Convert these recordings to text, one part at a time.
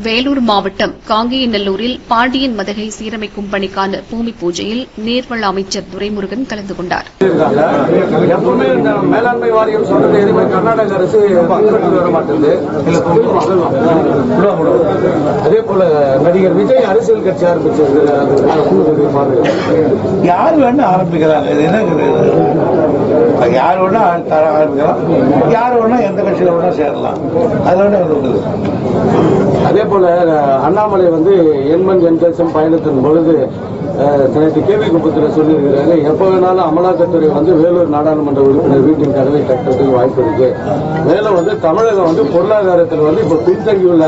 வேலூர் மாவட்டம் காங்கேயநல்லூரில் பாண்டியன் மதகை சீரமைக்கும் பணிக்கான பூமி பூஜையில் நீர்வள அமைச்சர் துரைமுருகன் கலந்து கொண்டார். இருக்காங்க எப்பவுமே இந்த மேலாண்மை வாரியம் சொல்றது எதுவுமே கர்நாடக அரசு பின்பற்றி வர மாட்டேங்குது. அதே போல நடிகர் விஜய் அரசியல் கட்சி பார்வை. யார் வேணா ஆரம்பிக்கிறாங்க. இது என்ன யார் வேணா ஆர- ஆரம்பிக்கலாம். யார் வேணா எந்த கட்சியில வேணா சேரலாம். அது வேணா இருக்குது அதே போல அண்ணாமலை வந்து எண்மண் என் பயணத்தின் பொழுது நேற்று கேள்வி குப்பத்தில் சொல்லியிருக்கிறாரு எப்போ வேணாலும் அமலாக்கத்துறை வந்து வேலூர் நாடாளுமன்ற உறுப்பினர் வீட்டின் கதவை கட்டுறதுக்கு வாய்ப்பு இருக்கு. மேலும் வந்து தமிழகம் வந்து பொருளாதாரத்தில் வந்து இப்போ பின்தங்கியுள்ள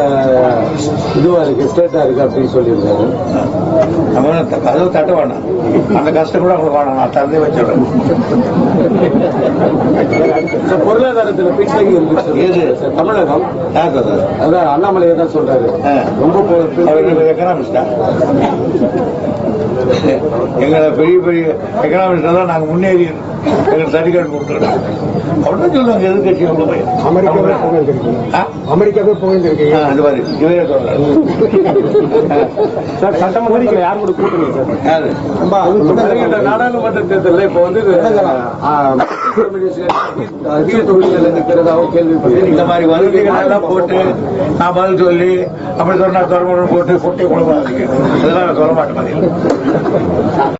இதுவா இருக்கு ஸ்டேட்டா இருக்கு அப்படின்னு சொல்லியிருக்காரு. கதவு தட்ட வேணாம். அந்த கஷ்டம் கூட அவங்களுக்கு வேணாம் நான் திறந்தே வச்சிடுறேன். பொருளாதாரத்துல பின்தங்கி? சார், தமிழகம்? அதான் அண்ணாமலையை தான் சொல்றாரு. ரொம்ப எங்களை பெரிய பெரிய எக்கனாமிஸ்டா தான் நாங்க முன்னேறி எங்களை சர்டிஃபிகேட் கொடுத்துருக்கோம். அப்படிதான் சொல்லுவாங்க எதிர்கட்சி அவ்வளவு போய். அமெரிக்காவே புகழ்ந்திருக்கீங்க? அமெரிக்காவே புகழ்ந்திருக்கீங்க. அது மாதிரி. இவரே சொல்றாரு. சார் சட்டமன்றத்தில் யார் கூட கூட்டணி சார்? நாடாளுமன்ற தேர்தலில் இப்போ வந்து ஆ, அதிக தொகுதிகள் இருக்கிறதாகவும் இந்த கேள்விப்பட்டேன் மாதிரி வதந்திகள் எல்லாம் போட்டு நான் பதில் சொல்லி அப்படி சொன்னா தொடர்பு போட்டு பொட்டை கொடுப்பாங்க அதெல்லாம் நான் சொல்ல மாட்டேன்